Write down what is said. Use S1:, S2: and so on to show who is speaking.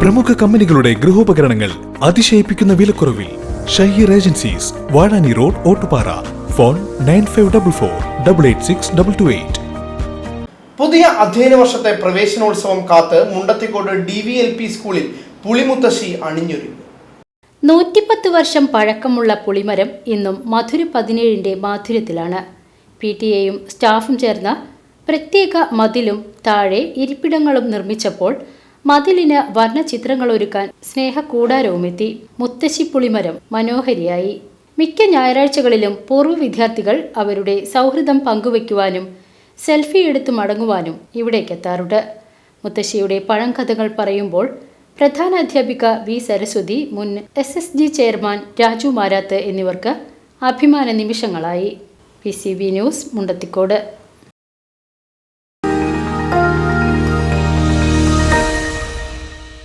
S1: പ്രമുഖ കമ്പനികളുടെ ഗൃഹോപകരണങ്ങൾ അതിശയിപ്പിക്കുന്ന വിലക്കുറവിൽ Shaheer agencies Vazhani road Ottupara. Phone nine five double four double eight six double two eight.
S2: പുതിയ അധ്യയന വർഷത്തെ പ്രവേശനോത്സവം കാത്ത് Mundathikode D V L P സ്കൂളിൽ പുളിമുത്തശ്ശി അണിഞ്ഞൊരുങ്ങി.
S3: നൂറ്റിപ്പത്ത് വർഷം പഴക്കമുള്ള പുളിമരം ഇന്നും മധുര പതിനേഴിന്റെ മാധുര്യത്തിലാണ്. പി ടി എയും സ്റ്റാഫും ചേർന്ന പ്രത്യേക മതിലും താഴെ ഇരിപ്പിടങ്ങളും നിർമ്മിച്ചപ്പോൾ മതിലിന് വർണചിത്രങ്ങൾ ഒരുക്കാൻ സ്നേഹക്കൂടാരവുമെത്തി. മുത്തശ്ശിപ്പുളിമരം മനോഹരിയായി. മിക്ക ഞായറാഴ്ചകളിലും പൂർവ വിദ്യാർത്ഥികൾ അവരുടെ സൗഹൃദം പങ്കുവയ്ക്കുവാനും സെൽഫി എടുത്തു മടങ്ങുവാനും ഇവിടേക്കെത്താറുണ്ട്. മുത്തശ്ശിയുടെ പഴംകഥകൾ പറയുമ്പോൾ പ്രധാന അധ്യാപിക വി. സരസ്വതി മുൻ S. S. G. Chairman Raju Marath എന്നിവർക്ക് അഭിമാന നിമിഷങ്ങളായി. P. C. B. News Mundathikode.